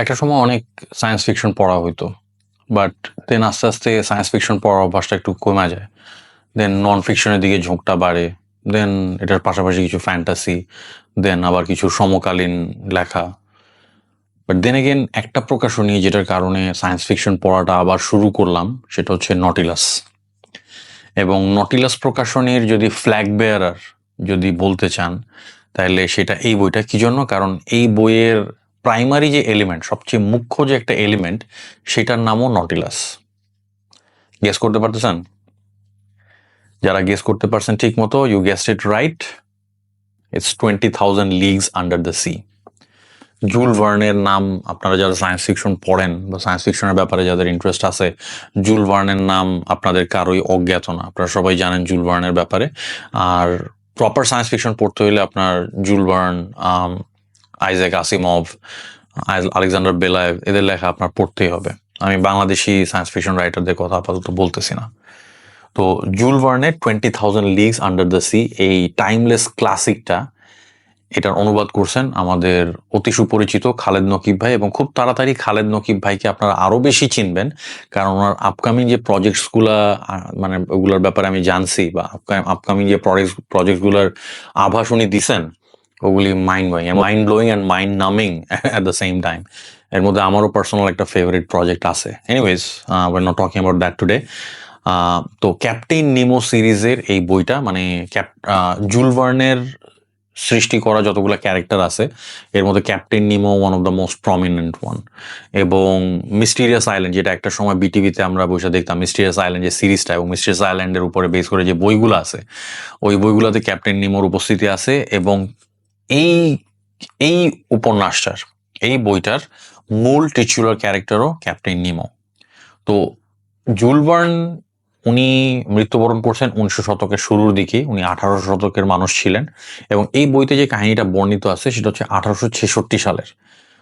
একটা সময় অনেক সায়েন্স ফিকশন পড়া হইতো বাট দেন আস্তে আস্তে সায়েন্স ফিকশন পড়ার অভ্যাসটা একটু কমে যায়। দেন নন ফিকশনের দিকে ঝোঁকটা বাড়ে দেন এটার পাশাপাশি কিছু ফ্যান্টাসি দেন আবার কিছু সমকালীন লেখা। বাট দেন এগেন একটা প্রকাশনী যেটার কারণে সায়েন্স ফিকশন পড়াটা আবার শুরু করলাম, সেটা হচ্ছে নটিলাস এবং নটিলাস প্রকাশনীর যদি ফ্ল্যাগ বেয়ারার যদি বলতে চান, তাহলে সেটা এই বইটা কি জন্য? কারণ এই বইয়ের প্রাইমারি যে এলিমেন্ট সবচেয়ে মুখ্য যে একটা এলিমেন্ট সেটার নামও নটিলাস গেস করতে পারতেছেন? যারা গেস করতে পারছেন ঠিক মতো you guessed it right it's twenty thousand leagues under the sea Jules ভার্নের নাম, আপনারা যারা সায়েন্স ফিকশন পড়েন বা সায়েন্স ফিকশনের ব্যাপারে যাদের ইন্টারেস্ট আছে, জুল ভার্নের নাম আপনাদের কারোই অজ্ঞাত না। আপনারা সবাই জানেন জুল ভার্নের ব্যাপারে। আর প্রপার সায়েন্স ফিকশন পড়তে হলে আপনার Jules Verne Isaac Asimov Alexander Belyaev এদের লেখা আপনার পড়তেই হবে। আমি বাংলাদেশি সায়েন্স ফিকশন রাইটারদের কথা আপাতত বলতেছি না। তো Jules ভার্নের twenty thousand leagues under the sea এই টাইমলেস ক্লাসিকটা এটার অনুবাদ করছেন আমাদের অতি সুপরিচিত খালেদ নকিব ভাই এবং খুব তাড়াতাড়ি খালেদ নকিব ভাইকে আপনারা আরও বেশি চিনবেন, কারণ ওনার আপকামিং যে প্রজেক্টসগুলা মানে ওগুলোর ব্যাপারে আমি জানছি বা আপকামিং যে প্রজেক্ট প্রজেক্টগুলোর আভাস উনি দিছেন ওগুলি mind blowing mind blowing and mind naming at the same time এর মধ্যে আমারও পার্সোনাল একটা ফেভারিট প্রজেক্ট আছে। Anyways we're not talking about that today তো ক্যাপ্টেন নিমো সিরিজের এই বইটা মানে ক্যাপ জুলভার্নের সৃষ্টি করা যতগুলো ক্যারেক্টার আছে, এর মধ্যে Captain Nemo one of the most prominent one এবং মিস্টিরিয়াস আইল্যান্ড যেটা একটা সময় বিটিভিতে আমরা বসে দেখতাম মিস্টিরিয়াস আইল্যান্ড যে সিরিজটা এবং মিস্টিরিয়াস আইল্যান্ডের উপরে বেস করে যে বইগুলো আছে, ওই বইগুলোতে ক্যাপ্টেন নিমোর উপস্থিতি আছে এবং এই এই উপন্যাসটার, এই বইটার মূল টিচুলার ক্যারেক্টারও ক্যাপ্টেন নিমো তো জুলবার্ন উনি মৃত্যুবরণ করছেন উনিশশো শতকের শুরুর দিকে, উনি আঠারোশো শতকের মানুষ ছিলেন এবং এই বইতে যে কাহিনীটা বর্ণিত আছে সেটা হচ্ছে আঠারোশো ছেষট্টি সালের।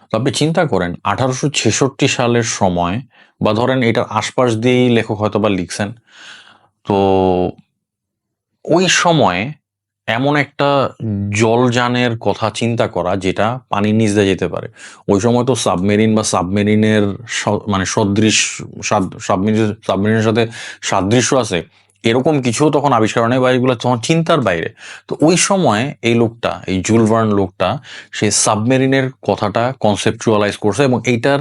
তো আপনি চিন্তা করেন, আঠারোশো ছেষট্টি সালের সময়, বা ধরেন এটার আশপাশ দিয়েই লেখক হয়তো বা লিখছেন, তো ওই সময়ে এমন একটা জলযানের কথা চিন্তা করা যেটা পানির নিচ দিয়ে যেতে পারে। ওই সময় তো সাবমেরিন বা সাবমেরিনের মানে সদৃশ সাবমেরিন সাবমেরিনের সাথে সাদৃশ্য আছে। এরকম কিছু তখন আবিষ্কার নেই বা এগুলো তখন চিন্তার বাইরে। তো ওই সময় এই লোকটা, এই জুলভার্ন লোকটা, সে সাবমেরিনের কথাটা কনসেপচুয়ালাইজ করছে এবং এইটার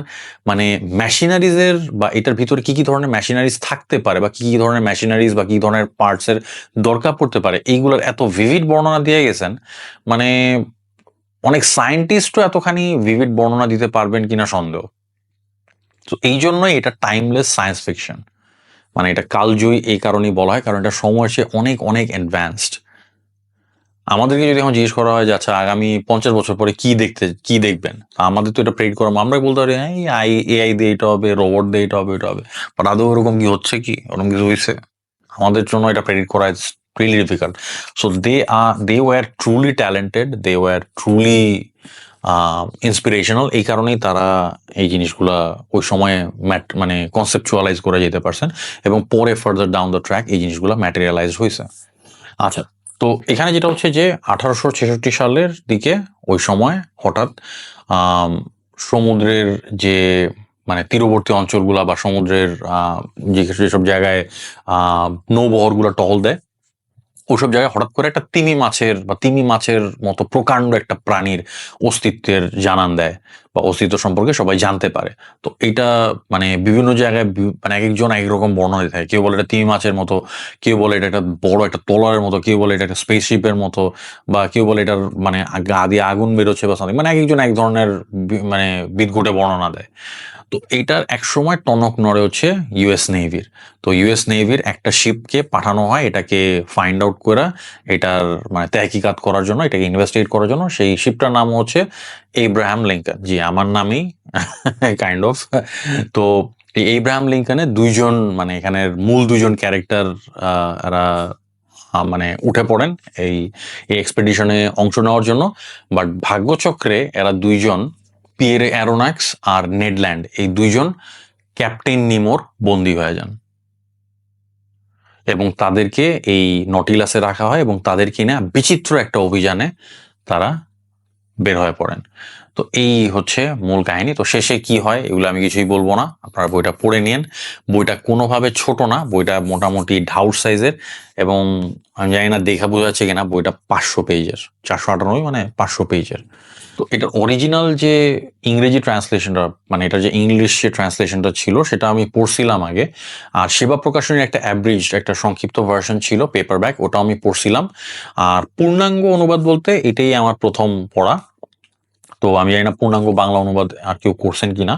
মানে মেশিনারিজের বা এটার ভিতরে কি কি ধরনের মেশিনারিজ থাকতে পারে বা কি কি ধরনের মেশিনারিজ বা কি ধরনের পার্টসের দরকার পড়তে পারে, এইগুলোর এত ভিভিড বর্ণনা দিয়ে গেছেন মানে অনেক সায়েন্টিস্টও এতখানি ভিভিড বর্ণনা দিতে পারবেন কিনা সন্দেহ। তো এই জন্যই এটা টাইমলেস সায়েন্স ফিকশন মানে এটা কালজয়ী এই কারণেই বলা হয়, কারণ এটা সময় সে অনেক অনেক অ্যাডভান্সড আমাদেরকে যদি এখন জিজ্ঞেস করা হয় যে আচ্ছা আগামী পঞ্চাশ বছর পরে কি দেখতে, কি দেখবেন? আমাদের তো এটা প্রেড করা আমরা বলতে পারি হ্যাঁ আই, এআই দিয়ে এটা হবে রোবট দিয়ে এটা হবে এটা হবে। বাট আদৌ ওরকম কি হচ্ছে কি? ওরকম কিছু হয়েছে? আমাদের জন্য এটা প্রেডিক্ট করা really difficult so they are they were truly talented they were truly inspirational এই কারণেই তারা এই জিনিসগুলা ওই সময়ে ম্যাট মানে কনসেপচুয়ালাইজ করে যেতে পারছেন এবং পরে ফার্দার ডাউন দ্য ট্র্যাক এই জিনিসগুলো ম্যাটেরিয়ালাইজ হয়েছে। আচ্ছা তো এখানে যেটা হচ্ছে যে আঠারোশো ছেষট্টি সালের দিকে ওই সময় হঠাৎ সমুদ্রের যে মানে তীরবর্তী অঞ্চলগুলা বা সমুদ্রের যেসব জায়গায় নৌবহরগুলো টহল দেয় ওইসব জায়গায় হঠাৎ করে একটা তিমি মাছের বা তিমি মাছের মতো প্রকাণ্ড একটা প্রাণীর অস্তিত্বের জানান দেয় বা অস্তিত্ব সম্পর্কে সবাই জানতে পারে। তো এটা মানে বিভিন্ন জায়গায় মানে এক একজন এক রকম বর্ণনা থাকে। কেউ বলে এটা তিমি মাছের মতো, কেউ বলে এটা একটা বড় একটা তোলারের মতো, কেউ বলে এটা একটা স্পেসশিপের মতো বা কেউ বলে এটার মানে দিয়ে আগুন বেরোচ্ছে বা সামথিং মানে এক একজন এক ধরনের মানে বিদঘুটে বর্ণনা দেয়। তো এইটার এক সময় টনক নড়ে হচ্ছে ইউএস নেভির তো ইউএস নেভির একটা শিপকে পাঠানো হয়, এটাকে ফাইন্ড আউট করে, এটার মানে তেহকিকাত করার জন্য, এটাকে ইনভেস্টিগেট করার জন্য। সেই শিপটার নাম হচ্ছে এব্রাহাম লিঙ্কন জি, আমার নামই কাইন্ড অফ তো এই এব্রাহাম লিঙ্কনের দুইজন মানে এখানের মূল দুইজন ক্যারেক্টার এরা মানে উঠে পড়েন এই এক্সপেডিশনে অংশ নেওয়ার জন্য। বাট ভাগ্যচক্রে এরা দুইজন পিয়েরে অ্যারোনাক্স আর নেডল্যান্ড, এই দুইজন ক্যাপ্টেন নিমোর বন্দী হয়ে যান। এবং তাদেরকে এই নটিলাসে রাখা হয় এবং তাদের কিনা বিচিত্র একটা অভিযানে তারা বের হয়ে পড়েন। তো এই হচ্ছে মূল কাহিনী। তো শেষে কি হয় এগুলো আমি কিছুই বলব না। আপনারা বইটা পড়ে নিন। বইটা কোনোভাবে ছোট না, বইটা মোটামুটি ঢাউট সাইজের এবং আমি জানি না দেখা বোঝা যাচ্ছে কিনা, বইটা পাঁচশো পেজের, চারশো আটানব্বই মানে পাঁচশো পেজের। তো এটার অরিজিনাল যে ইংরেজি ট্রান্সলেশনটা মানে এটা যে ইংলিশ যে ট্রান্সলেশনটা ছিল, সেটা আমি পড়ছিলাম আগে। আর সেবা প্রকাশনের একটা অ্যাব্রিজ একটা সংক্ষিপ্ত ভার্সন ছিল পেপার ব্যাক ওটা আমি পড়ছিলাম। আর পূর্ণাঙ্গ অনুবাদ বলতে এটাই আমার প্রথম পড়া। তো আমি জানি না পূর্ণাঙ্গ বাংলা অনুবাদ আর কেউ করছেন কিনা।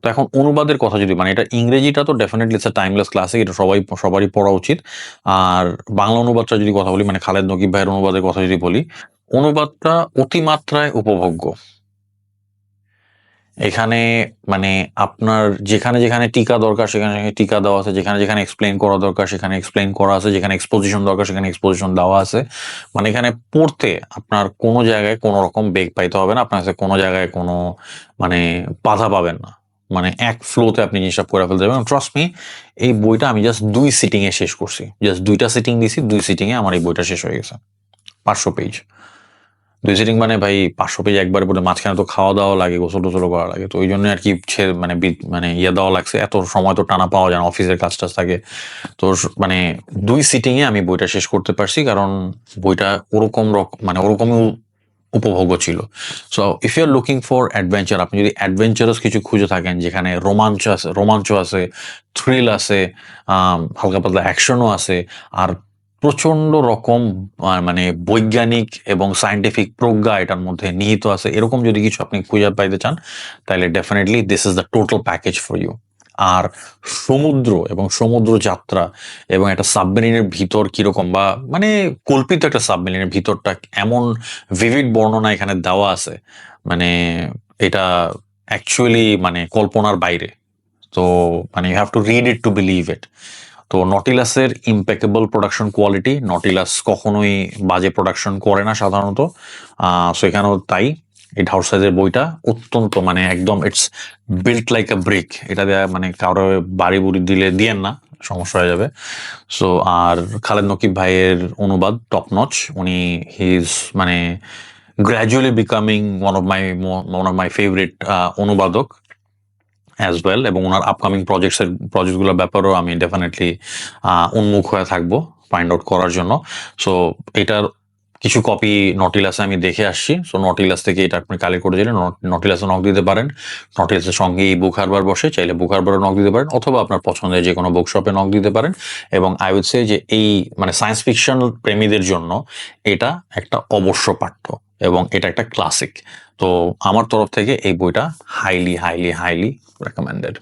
তো এখন অনুবাদের কথা যদি মানে এটা ইংরেজিটা তো ডেফিনেটলি ইটস টাইমলেস ক্লাসিক এটা সবাই, সবারই পড়া উচিত। আর বাংলা অনুবাদটা যদি কথা বলি মানে খালেদ নকিব ভাইয়ের অনুবাদের কথা যদি বলি, অনুবাদটা অতিমাত্রায় উপভোগ্য। এখানে মানে আপনার যেখানে যেখানে টিকা দরকার, সেখানে টিকা দেওয়া আছে, যেখানে যেখানে এক্সপ্লেন করা দরকার, সেখানে এক্সপ্লেন করা আছে, যেখানে এক্সপোজিশন দরকার, সেখানে এক্সপোজিশন দেওয়া আছে। মানে এখানে পড়তে আপনার কোনো জায়গায় কোনো রকম বেগ পাইতে হবে না, আপনার কাছে কোনো জায়গায় কোনো মানে বাধা পাবেন না। মানে এক ফ্লোতে আপনি জিনিসটা করে ফেলতে পারবেন। ট্রাস্ট মি এই বইটা আমি জাস্ট দুই সিটিংয়ে শেষ করছি। জাস্ট দুইটা সিটিং দিছি, দুই সিটিংয়ে আমার এই বইটা শেষ হয়ে গেছে। পাঁচশো পেজ দুই সিটিং মানে ভাই পাঁচশো পেজ একবারে বলে মাঝখানে তো খাওয়া দাওয়া লাগে, গোসল টোসল করা লাগে। তো ওই জন্য আর কি মানে মানে ইয়ে দেওয়া লাগছে। এত সময় তো টানা পাওয়া যায় না, অফিসের কাজ টাজ থাকে। তো মানে দুই সিটিংয়ে আমি বইটা শেষ করতে পারছি, কারণ বইটা ওরকম রকম মানে ওরকমই উপভোগ্য ছিল। So if you are looking for adventure আপনি যদি অ্যাডভেঞ্চারাস কিছু খুঁজে থাকেন, যেখানে রোমাঞ্চ আছে রোমাঞ্চ আছে থ্রিল আছে হালকা পাতলা অ্যাকশনও আছে, আর প্রচণ্ড রকম মানে বৈজ্ঞানিক এবং সায়েন্টিফিক প্রজ্ঞা এটার মধ্যে নিহিত আছে। এরকম যদি কিছু আপনি খুঁজে পাইতে চান, তাহলে definitely this is the total package for you আর সমুদ্র এবং সমুদ্র যাত্রা এবং একটা সাবমেরিনের ভিতর কীরকম বা মানে কল্পিত একটা সাবমেরিনের ভিতরটা এমন ভিভিড বর্ণনা এখানে দেওয়া আছে মানে এটা অ্যাকচুয়ালি মানে কল্পনার বাইরে। তো মানে you have to read it to believe it তো নটিলাসের ইম্পেকেবল প্রোডাকশন কোয়ালিটি নটিলাস কখনোই বাজে প্রোডাকশন করে না সাধারণত। সো এখানেও তাই। এই ঢাউস সাইজের বইটা অত্যন্ত মানে একদম it's built like a brick এটা দেয়া মানে কারও বাড়ি বুড়ি দিলে দিয়েন না, সমস্যা হয়ে যাবে। সো আর খালেদ নকিব ভাইয়ের অনুবাদ টপ নচ উনি হিজ মানে gradually becoming one of my one of my favourite অনুবাদক। অ্যাজ ওয়েল এবং ওনার আপকামিং প্রজেক্টসের প্রজেক্টগুলোর ব্যাপারেও আমি ডেফিনেটলি উন্মুখ হয়ে থাকব ফাইন্ড আউট করার জন্য। সো এটার কিছু কপি নটিলাসে আমি দেখে আসছি। সো নটিলাস থেকে এটা আপনি কালেক্ট করে দিলে নটিলাসে নক দিতে পারেন। নটিলাসের সঙ্গে এই বুক হারবার বসে, চাইলে বুক হারবারও নক দিতে পারেন, অথবা আপনার পছন্দের যে কোনো বুক শপে নক দিতে পারেন। এবং আই উড সে যে এই মানে সায়েন্স ফিকশন প্রেমীদের জন্য এটা একটা অবশ্য পাঠ্য এবং এটা একটা ক্লাসিক তো আমার তরফ থেকে এই বইটা হাইলি হাইলি হাইলি রেকমেন্ডেড